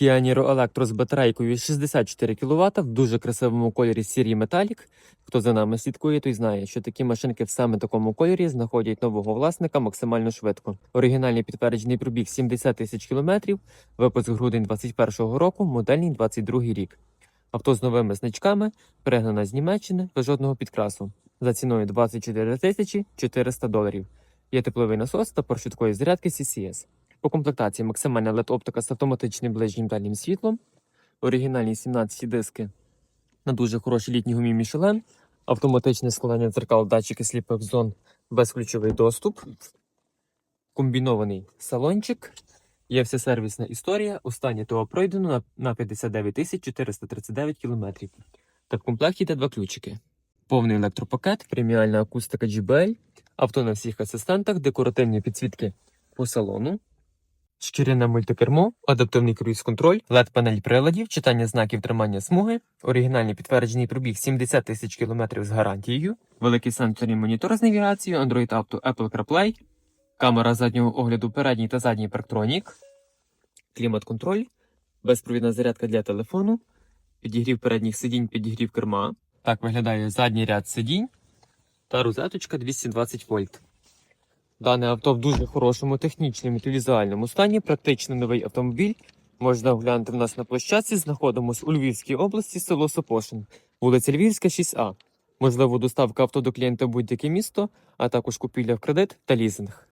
Kia Niro Electro з батарейкою 64 кВт в дуже красивому кольорі сірій металік. Хто за нами слідкує, той знає, що такі машинки в саме такому кольорі знаходять нового власника максимально швидко. Оригінальний підтверджений пробіг 70 тисяч кілометрів, випуск грудень 21 року, модельний 22 рік. Авто з новими значками, перегнана з Німеччини без жодного підкрасу. За ціною 24 тисячі 400 доларів. Є тепловий насос та пор швидкої зарядки CCS. По комплектації максимальна LED-оптика з автоматичним ближнім дальнім світлом, оригінальні 17 диски на дуже хорошій літній гумі Michelin, автоматичне складання дзеркал, датчики сліпих зон, безключовий доступ, комбінований салончик, є вся сервісна історія. Останнє ТО пройдено на, на 59 439 кілометрів. Та в комплекті йде два ключики. Повний електропакет, преміальна акустика JBL, авто на всіх асистентах, декоративні підсвітки по салону, шкіряне мультикермо, адаптивний круїз-контроль, LED-панель приладів, читання знаків тримання смуги, оригінальний підтверджений пробіг 70 тисяч кілометрів з гарантією, великий сенсорний монітор з навігацією, Android Auto, Apple CarPlay, камера заднього огляду передній та задній парктронік, клімат-контроль, безпровідна зарядка для телефону, підігрів передніх сидінь, підігрів керма. Так виглядає задній ряд сидінь та розеточка 220 вольт. Дане авто в дуже хорошому технічному та візуальному стані. Практично новий автомобіль. Можна оглянути в нас на площадці. Знаходимось у Львівській області, село Сопошин, вулиця Львівська, 6А. Можливо, доставка авто до клієнта в будь-яке місто, а також купівля в кредит та лізинг.